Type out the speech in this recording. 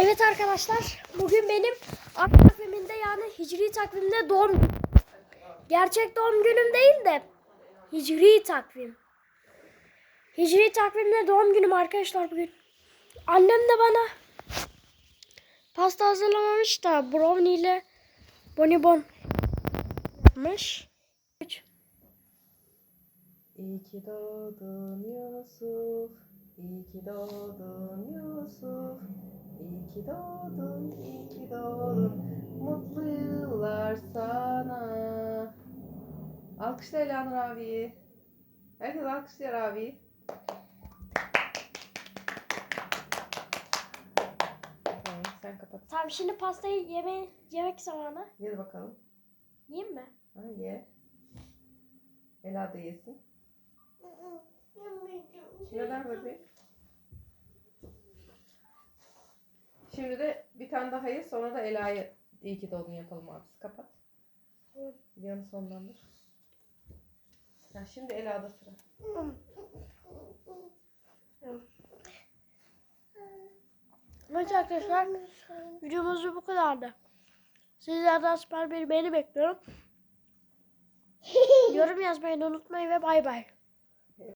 Evet arkadaşlar, bugün benim takviminde yani Hicri takvimde doğum. Gerçek doğum günüm değil de Hicri takvim. Hicri takvimde doğum günüm arkadaşlar bugün. Annem de bana pasta hazırlamamış da brownie ile bonibon yapmış. İyi ki doğdun Yusuf, iyi ki doğdun Yusuf, iyi ki doğdun, iyi ki doğdun, mutlu yıllar sana. Alkışla Elanur abiyi. Herkes alkışlıyor abiyi. Tamam, sen kapat. Tamam şimdi pastayı yeme yemek zamanı. Ye bakalım. Yiyeyim mi? Ha, ye. Ela da yesin. Neden bebeğim? Şimdi de bir tane daha ye sonra da Ela'yı iyi ki doğdun yapalım abisi. Kapat. Tamam. Videonu sonlandır. Ha, şimdi Ela'da sıra. Evet arkadaşlar videomuz bu kadardı. Sizlerden süper bir beğeni bekliyorum. Yorum yazmayı unutmayın ve bay bay.